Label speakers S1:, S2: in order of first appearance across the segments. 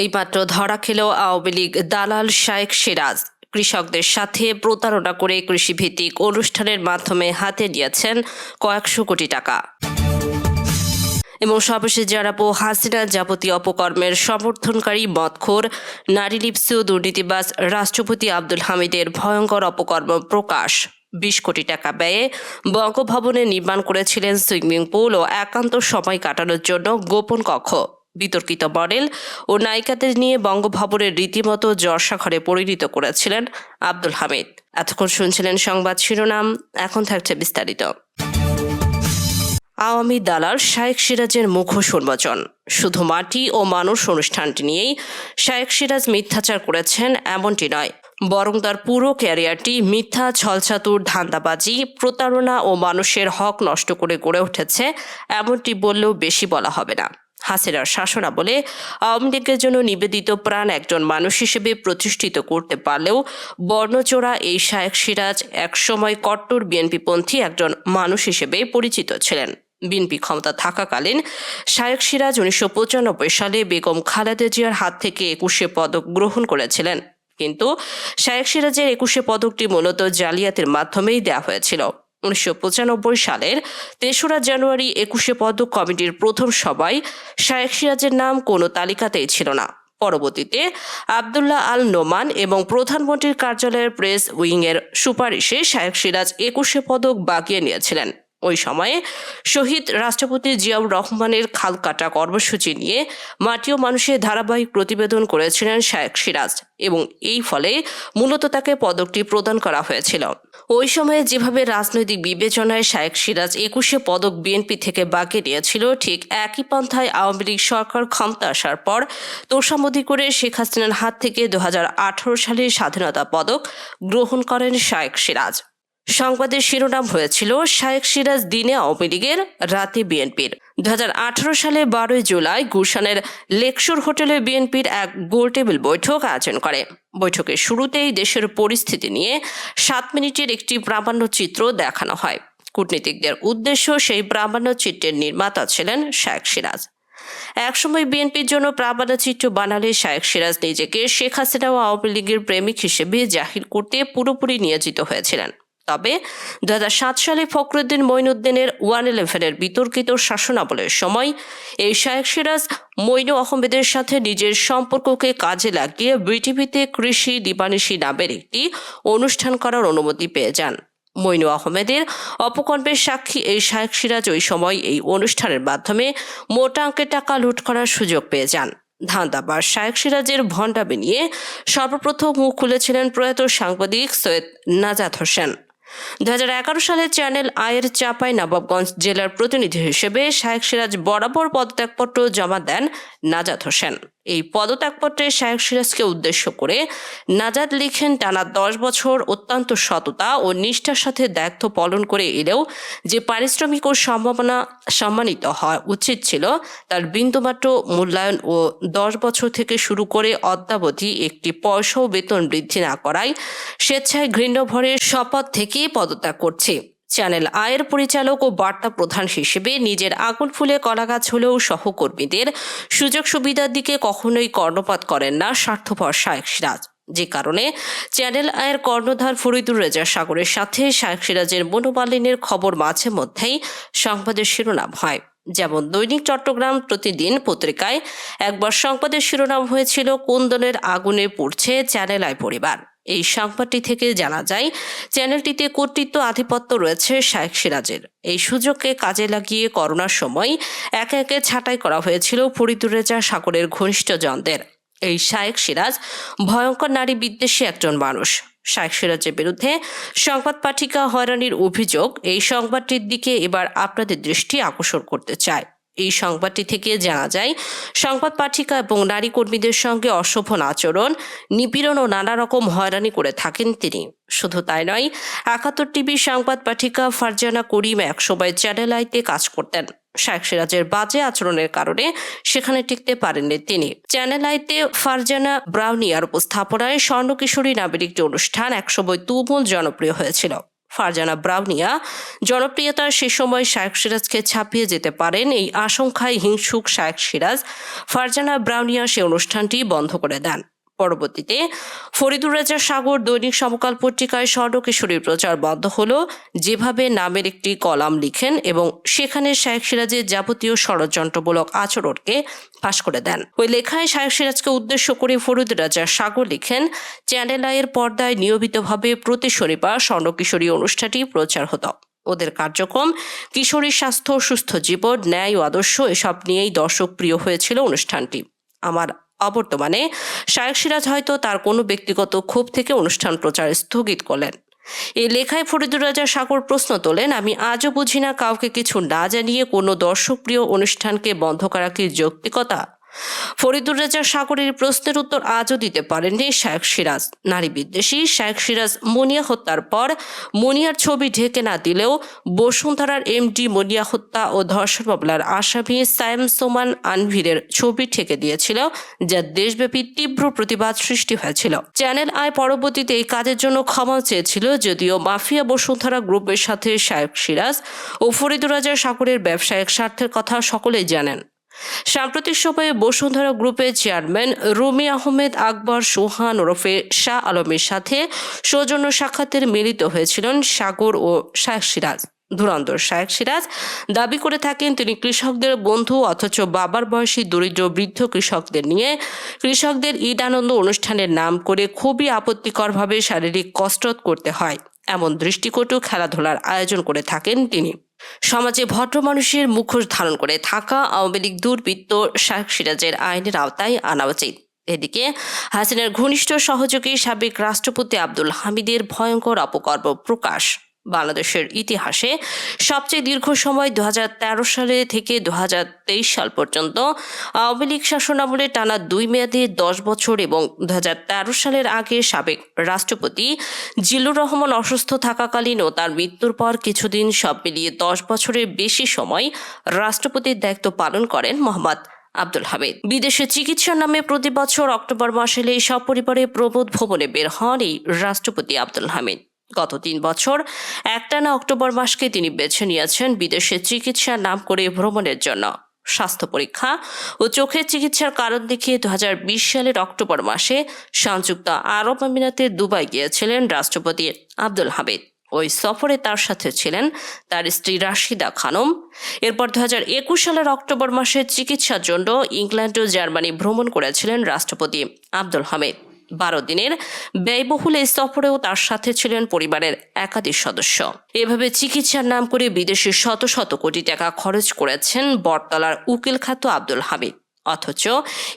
S1: এইমাত্র ধরা খেল আওয়ামী লীগ দালাল শায়েক সিরাজ। কৃষকদের সাথে প্রতারণা করে কৃষিভিত্তিক অনুষ্ঠানের মাধ্যমে হাতে নিয়েছেন কয়েকশো কোটি টাকা। এবং সর্বশেষ জানাব, হাসিনা যাবতীয় অপকর্মের সমর্থনকারী মদখোর, নারী লিপসু দুর্নীতিবাজ রাষ্ট্রপতি আব্দুল হামিদের ভয়ঙ্কর অপকর্ম প্রকাশ। বিশ কোটি টাকা ব্যয়ে বঙ্গভবনে নির্মাণ করেছিলেন সুইমিং পুল ও একান্ত সময় কাটানোর জন্য গোপন কক্ষ। বিতর্কিত মডেল ও নায়িকাদের নিয়ে বঙ্গভবনের রীতিমতো জর্ষাঘরে পরিণত করেছিলেন আব্দুল হামিদ। এতক্ষণ শুনছিলেন সংবাদ শিরোনাম, এখন থাকছে বিস্তারিত। আওয়ামী দালাল শায়েক সিরাজের মুখোশ উন্মোচন। শুধু মাটি ও মানুষ অনুষ্ঠানটি নিয়েই শায়েক সিরাজ মিথ্যাচার করেছেন এমনটি নয়। বরং তার পুরো ক্যারিয়ারটি মিথ্যা, ছলছাতুর ধান্দাবাজি, প্রতারণা ও মানুষের হক নষ্ট করে গড়ে উঠেছে, এমনটি বললেও বেশি বলা হবে না। হাসিনার শাসনাবলে আওয়ামী লীগের জন্য নিবেদিত প্রাণ একজন মানুষ হিসেবে প্রতিষ্ঠিত করতে পারলেও বর্ণচোরা এই শায়েক সিরাজ একসময় কট্টর বিএনপিপন্থী একজন মানুষ হিসেবে পরিচিত ছিলেন। বিএনপি ক্ষমতা থাকাকালীন শায়েক সিরাজ উনিশশো পঁচানব্বই সালে বেগম খালেদা জিয়ার হাত থেকে একুশে পদক গ্রহণ করেছিলেন। কিন্তু শায়েক সিরাজের একুশে পদকটি মূলত জালিয়াতির মাধ্যমেই দেওয়া হয়েছিল। উনিশশো পঁচানব্বই সালের তেসরা জানুয়ারি একুশে পদক কমিটির প্রথম সভায় শায়েক সিরাজের নাম কোনো তালিকাতেই ছিল না। পরবর্তীতে আবদুল্লাহ আল নোমান এবং প্রধানমন্ত্রীর কার্যালয়ের প্রেস উইংয়ের সুপারিশে শায়েক সিরাজ একুশে পদক বাগিয়ে নিয়েছিলেন। ওই সময়ে শহীদ রাষ্ট্রপতি জিয়াউর রহমানের খালকাটা কর্মসূচি নিয়ে মাটি ও মানুষের ধারাবাহিক প্রতিবেদন করেছিলেন শায়েক সিরাজ এবং এই ফলে মূলত তাকে পদকটি প্রদান করা হয়েছিল। ওই সময়ে যেভাবে রাজনৈতিক বিবেচনায় শায়েক সিরাজ একুশে পদক বিএনপি থেকে বাকি নিয়েছিল ঠিক একই পন্থায় আওয়ামী লীগ সরকার ক্ষমতা আসার পর তোষামদি করে শেখ হাসিনার হাত থেকে দু হাজার আঠারো সালে স্বাধীনতা পদক গ্রহণ করেন শায়েক সিরাজ। সংবাদের শিরোনাম হয়েছিল শায়েক সিরাজ দিনে আওয়ামী লীগের রাতে বিএনপির। দুই হাজার আঠারো সালে বারোই জুলাই গুলশানের লেকশোর হোটেলে বিএনপির এক গোলটেবিল বৈঠক আয়োজন করে। বৈঠকের শুরুতেই দেশের পরিস্থিতি নিয়ে সাত মিনিটের একটি প্রামাণ্য চিত্র দেখানো হয়। কূটনীতিকদের উদ্দেশ্য সেই প্রামাণ্য চিত্রের নির্মাতা ছিলেন শায়েক সিরাজ। একসময় বিএনপির জন্য চিত্র বানালে শায়েক সিরাজ নিজেকে শেখ হাসিনা ও আওয়ামী লীগের প্রেমিক হিসেবে জাহির করতে পুরোপুরি নিয়োজিত হয়েছিলেন। তবে দু হাজার সাত সালে ফখরুদ্দিন মঈনুদ্দিনের ওয়ান ইলেভেনের বিতর্কিত শাসনাবলের সময় এই শায়েক সিরাজ মইনু আহমেদের সাথে নিজের সম্পর্ককে কাজে লাগিয়ে বিটিভিতে কৃষি দিবানিশি নামের একটি অনুষ্ঠান করার অনুমতি পেয়ে যান। মইনু আহমেদের অপকল্পের সাক্ষী এই শায়েক সিরাজ ওই সময় এই অনুষ্ঠানের মাধ্যমে মোটা অঙ্কের টাকা লুট করার সুযোগ পেয়ে যান। ধান্দাবার শায়েক সিরাজের ভণ্ডামি নিয়ে সর্বপ্রথম মুখ খুলেছিলেন প্রয়াত সাংবাদিক সৈয়দ নাজাদ হোসেন। দু হাজার এগারো সালে চ্যানেল আয়ের চাপাই নবাবগঞ্জ জেলার প্রতিনিধি হিসেবে শাহেক সিরাজ বরাবর পদত্যাগপত্র জমা দেন নাজাদ হোসেন। এই পদত্যাগপত্রে শায়েক সিরাজকে উদ্দেশ্য করে নাজাদ লিখেন টানা দশ বছর অত্যন্ত সততা ও নিষ্ঠার সাথে দায়িত্ব পালন করে এলেও যে পারিশ্রমিক ও সম্ভাবনা সম্মানিত হওয়া উচিত ছিল তার বিন্দুমাত্র মূল্যায়ন ও দশ বছর থেকে শুরু করে অদ্যাবধি একটি পয়সাও বেতন বৃদ্ধি না করায় স্বেচ্ছায় ঘৃণ্যভরে শপথ থেকে পদত্যাগ করছে। চ্যানেল আয়ের পরিচালক ও বার্তা প্রধান হিসেবে নিজের আগুন ফুলে কলাগাছ হলেও সহকর্মীদের সুযোগ সুবিধার দিকে কখনোই কর্ণপাত করেন না স্বার্থপর শায়েক সিরাজ। যে কারণে চ্যানেল আয়ের কর্ণধার ফরিদুর রেজা সাগরের সাথে শায়েক সিরাজের মনোমালিনের খবর মাঝে মধ্যেই সংবাদের শিরোনাম হয়। যেমন দৈনিক চট্টগ্রাম প্রতিদিন পত্রিকায়, একবার সংবাদের শিরোনাম হয়েছিল, কোন দলের আগুনে পড়ছে চ্যানেল আয় পরিবার? এই সংবাদটি থেকে জানা যায়, চ্যানেলটিতে কর্তৃত্ব আধিপত্য রয়েছে শায়েক সিরাজের। এই সুযোগকে কাজে লাগিয়ে করোনার সময় একে একে ছাঁটাই করা হয়েছিল ফরিদুরেজা সাগরের ঘনিষ্ঠজনদের এই শায়েক সিরাজ ভয়ঙ্কর নারী বিদ্বেষী একজন মানুষ। শায়েক সিরাজের বিরুদ্ধে সংবাদ পাঠিকা হয়রানির অভিযোগ এই সংবাদটির দিকে এবার আপনাদের দৃষ্টি আকর্ষণ করতে চায়। এই সংবাদটি থেকে জানা যায়, সংবাদ পাঠিকা এবং নারী কর্মীদের সঙ্গে অশোভন আচরণ, নিপীড়ন ও নানা রকম হয়রানি করে থাকেন তিনি। শুধু তাই নয়, একাত্তর টিভির সংবাদ পাঠিকা ফারজানা করিম একসময় চ্যানেল আইতে কাজ করতেন। শায়েখ সিরাজের বাজে আচরণের কারণে সেখানে টিকতে পারেননি তিনি। চ্যানেল আইতে ফারজানা ব্রাউনিয়ার উপস্থাপনায় স্বর্ণকিশোরী নামের একটি অনুষ্ঠান একসময় তুমুল জনপ্রিয় হয়েছিল। ফারজানা ব্রাউনিয়া জনপ্রিয়তার সে সময় শায়েক সিরাজকে ছাপিয়ে যেতে পারেন এই আশঙ্কায় হিংসুক শায়েক সিরাজ। ফারজানা ব্রাউনিয়া সে অনুষ্ঠানটি বন্ধ করে দেন। পরবর্তীতে ফরিদুর রাজা সাগর দৈনিক সমকাল পত্রিকায় স্বর্ণকিশোরীর প্রচার বন্ধ হল। যেভাবে নামের একটি কলাম লিখেন এবং সেখানে শায়েক সিরাজের যাবতীয় ষড়যন্ত্রমূলক আচরণকে ফাঁস করে দেন। ওই লেখায় শায়েক সিরাজকে উদ্দেশ্য করে ফরিদুর রাজা সাগর লিখেন, চ্যানেল আয়ের পর্দায় নিয়মিতভাবে প্রতি শনিবার স্বর্ণকিশোরী অনুষ্ঠানটি প্রচার হতো। ওদের কার্যক্রম কিশোরীর স্বাস্থ্য, সুস্থ জীবন, ন্যায় ও আদর্শ, এসব নিয়েই দর্শক প্রিয় হয়েছিল অনুষ্ঠানটি। আমার অবর্তমানে শায়েক সিরাজ হয়তো তার কোনো ব্যক্তিগত ক্ষোভ থেকে অনুষ্ঠান প্রচার স্থগিত করলেন। এই লেখায় ফরিদুর রাজা সাগর প্রশ্ন তোলেন, আমি আজও বুঝি না, কাউকে কিছু না জানিয়ে কোনো দর্শকপ্রিয় অনুষ্ঠানকে বন্ধ করা কি যৌক্তিকতা? ফরিদুর রাজা সাগরের প্রশ্নের উত্তর আজও দিতে পারেননি শায়েক সিরাজ। নারী বিদ্বেষী শায়েক সিরাজ মনিয়া হত্যার পর মনিয়ার ছবি ঢেকে না দিলেও বসুন্ধরার এমডি মনিয়া হত্যা ও ধর্ষণ মামলার আসামি সায়েম সোমান আনভিরের ছবি ঠেকে দিয়েছিল, যা দেশব্যাপী তীব্র প্রতিবাদ সৃষ্টি হয়েছিল। চ্যানেল আই পরবর্তীতে এই কাজের জন্য ক্ষমা চেয়েছিল, যদিও মাফিয়া বসুন্ধরা গ্রুপের সাথে শায়েক সিরাজ ও ফরিদুর রাজা সাগরের ব্যবসায়িক স্বার্থের কথা সকলেই জানেন। সাম্প্রতিক সময়ে বসুন্ধরা গ্রুপের চেয়ারম্যান রুমি আহমেদ আকবর সোহান ওরফে শাহ আলমের সাথে সৌজন্য সাক্ষাতের মিলিত হয়েছিলেন সাগর ও শায়েক সিরাজ। ধুরন্ধর শায়েক সিরাজ দাবি করে থাকেন, তিনি কৃষকদের বন্ধু অথচ বাবার বয়সী দরিদ্র বৃদ্ধ কৃষকদের নিয়ে কৃষকদের ঈদ আনন্দ অনুষ্ঠানের নাম করে খুবই আপত্তিকরভাবে শারীরিক কসরত করতে হয়। এমন দৃষ্টিকটু খেলাধুলার আয়োজন করে থাকেন তিনি। সমাজে ভদ্র মানুষের মুখোশ ধারণ করে থাকা আওয়ামী লীগ দুর্বৃত্ত শাহ সিরাজের আইনের আওতায় আনা উচিত। এদিকে হাসিনার ঘনিষ্ঠ সহযোগী সাবেক রাষ্ট্রপতি আব্দুল হামিদের ভয়ঙ্কর অপকর্ম প্রকাশ। বাংলাদেশের ইতিহাসে সবচেয়ে দীর্ঘ সময় দু সালে থেকে দুহাজার তেইশ সাল পর্যন্ত আওয়ামী লীগ শাসনামলে টানা দুই মেয়াদে দশ বছর এবং দুই হাজার তেরো সালের আগে সাবেক রাষ্ট্রপতি জিল্লুর রহমান অসুস্থ থাকাকালীন ও তার মৃত্যুর পর কিছুদিন সব মিলিয়ে দশ বছরের বেশি সময় রাষ্ট্রপতির দায়িত্ব পালন করেন মোহাম্মদ আব্দুল হামিদ। বিদেশে চিকিৎসার নামে প্রতি বছর অক্টোবর মাসে সপরিবারে প্রবোধ ভবনে বের হন এই রাষ্ট্রপতি আব্দুল হামিদ। গত তিন বছর। একটানা অক্টোবর মাসকে তিনি বেছে নিয়েছেন বিদেশে চিকিৎসার নাম করে ভ্রমণের জন্য। স্বাস্থ্য পরীক্ষা ও চোখের চিকিৎসার কারণ দেখিয়ে দু হাজার বিশ সালের অক্টোবর মাসে সংযুক্ত আরব আমিরাতে দুবাই গিয়েছিলেন রাষ্ট্রপতি আব্দুল হামিদ। ওই সফরে তার সাথে ছিলেন তার স্ত্রী রাশিদা খানম। এরপর দু একুশ সালের অক্টোবর মাসে চিকিৎসার জন্য ইংল্যান্ড ও জার্মানি ভ্রমণ করেছিলেন রাষ্ট্রপতি আব্দুল হামিদ। বারো দিনের ব্যয়বহুল এই সফরেও তার সাথে ছিলেন পরিবারের একাধিক সদস্য। এভাবে চিকিৎসার নাম করে বিদেশে শত শত কোটি টাকা খরচ করেছেন বটতলার উকিল খ্যাত আব্দুল হামিদ। অথচ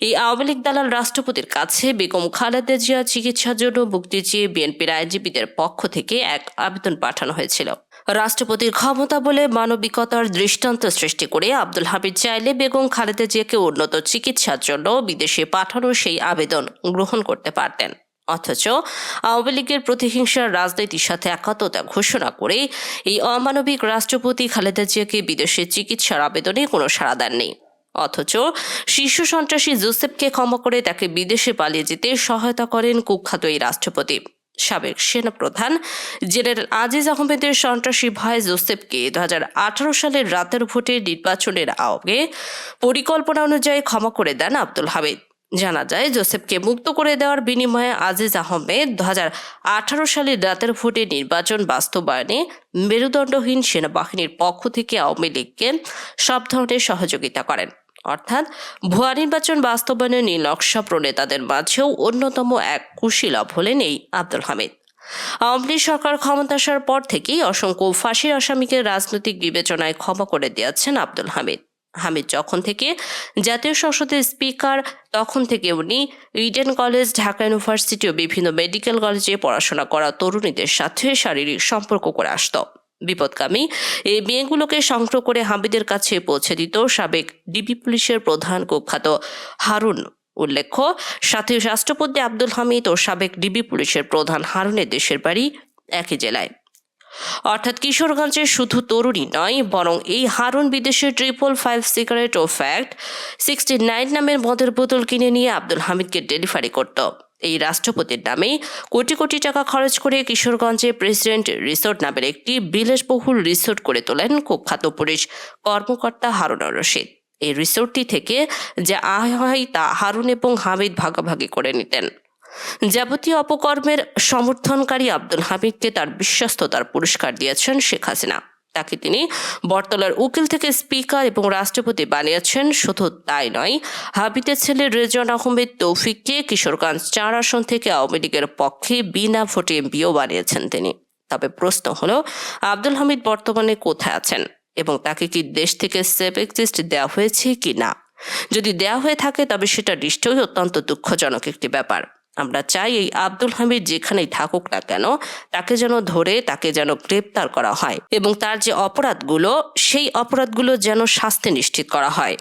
S1: এই আওয়ামী লীগ দালাল রাষ্ট্রপতির কাছে বেগম খালেদা জিয়া চিকিৎসার জন্য মুক্তি চেয়ে বিএনপির আইনজীবীদের পক্ষ থেকে এক আবেদন পাঠানো হয়েছিল। রাষ্ট্রপতির ক্ষমতা বলে মানবিকতার দৃষ্টান্ত সৃষ্টি করে আব্দুল হামিদ চাইলে বেগম খালেদা জিয়াকে উন্নত চিকিৎসার জন্য বিদেশে পাঠানো সেই আবেদন গ্রহণ করতে পারতেন। অথচ আওয়ামী লীগের প্রতিহিংসার রাজনীতির সাথে একাত্মতা ঘোষণা করে এই অমানবিক রাষ্ট্রপতি খালেদা জিয়াকে বিদেশে চিকিৎসার আবেদনে কোনো সাড়া দেননি। অথচ শীর্ষ সন্ত্রাসী জোসেফকে ক্ষমা করে তাকে বিদেশে পালিয়ে যেতে সহায়তা করেন কুখ্যাত এই রাষ্ট্রপতি। সাবেক সেনাপ্রধান জেনারেল আজিজ আহমেদের সন্ত্রাসী ভাই জোসেফকে দুহাজার আঠারো সালের রাতের ভোটে নির্বাচনের আগে পরিকল্পনা অনুযায়ী ক্ষমা করে দেন আব্দুল হামিদ। জানা যায়, জোসেফকে মুক্ত করে দেওয়ার বিনিময়ে আজিজ আহমেদ দু হাজার আঠারো সালের রাতের ভোটে নির্বাচন বাস্তবায়নে মেরুদণ্ডহীন সেনাবাহিনীর পক্ষ থেকে আওয়ামী লীগকে সব ধরনের সহযোগিতা করেন। অর্থাৎ ভুয়া নির্বাচন বাস্তবায়নের নীল নকশা প্রণেতাদের মাঝেও অন্যতম এক কুশীলভ হলেন এই আব্দুল হামিদ। আওয়ামী লীগ সরকার ক্ষমতা আসার পর থেকেই অসংখ্য ফাঁসির আসামিকে রাজনৈতিক বিবেচনায় ক্ষমা করে দিয়েছেন আব্দুল হামিদ। হামিদ যখন থেকে জাতীয় সংসদের স্পিকার, তখন থেকে উনি ইডেন কলেজ, ঢাকা ইউনিভার্সিটি ও বিভিন্ন মেডিকেল কলেজে পড়াশোনা করা তরুণীদের সাথে শারীরিক সম্পর্ক করে আসত। বিপদকামী এই মেয়েগুলোকে সংগ্রহ করে হামিদের কাছে পৌঁছে দিত সাবেক ডিবি পুলিশের প্রধান কুখ্যাত হারুন উল্লেখ্য। সাথে রাষ্ট্রপতি আব্দুল হামিদ ও সাবেক ডিবি পুলিশের প্রধান হারুনের দেশের বাড়ি একই জেলায়। অর্থাৎ কিশোরগঞ্জে শুধু তরুণী নয়, বরং এই হারুন বিদেশের ট্রিপল ফাইভ সিগারেট ও ফ্যাক্ট সিক্সটি নাইন নামের মদের বোতল কিনে নিয়ে আব্দুল হামিদকে ডেলিভারি করত। এই রাষ্ট্রপতির নামে কোটি কোটি টাকা খরচ করে কিশোরগঞ্জে প্রেসিডেন্ট রিসোর্ট নামের একটি বিলাসবহুল রিসোর্ট করে তোলেন কুখ্যাত পুলিশ কর্মকর্তা হারুনুর রশিদ। এই রিসোর্টটি থেকে যা আয় হয় তা হারুন এবং হামিদ ভাগাভাগি করে নিতেন। যাবতীয় অপকর্মের সমর্থনকারী আব্দুল হামিদকে তার বিশ্বস্ততার পুরস্কার দিয়েছেন শেখ হাসিনা। তাকে তিনি বটতলার উকিল থেকে স্পিকার এবং রাষ্ট্রপতি বানিয়েছেন। শুধু তাই নয় হাবিদের ছেলে রেজন আহমেদ তৌফিককে কিশোরগঞ্জ চার আসন থেকে আওয়ামী লীগের পক্ষে বিনা ভোটে এমপিও বানিয়েছেন তিনি। তবে প্রশ্ন হলো, আব্দুল হামিদ বর্তমানে কোথায় আছেন এবং তাকে কি দেশ থেকে সেফ এক্সিস্ট দেওয়া হয়েছে কি না যদি দেওয়া হয়ে থাকে, তবে সেটা নিশ্চয়ই অত্যন্ত দুঃখজনক একটি ব্যাপার। আমরা চাই এই আব্দুল হামিদ যেখানেই থাকুক না কেন, তাকে যেন ধরে, তাকে যেন গ্রেপ্তার করা হয় এবং তার যে অপরাধগুলো, সেই অপরাধগুলো যেন শাস্তি নিশ্চিত করা হয়।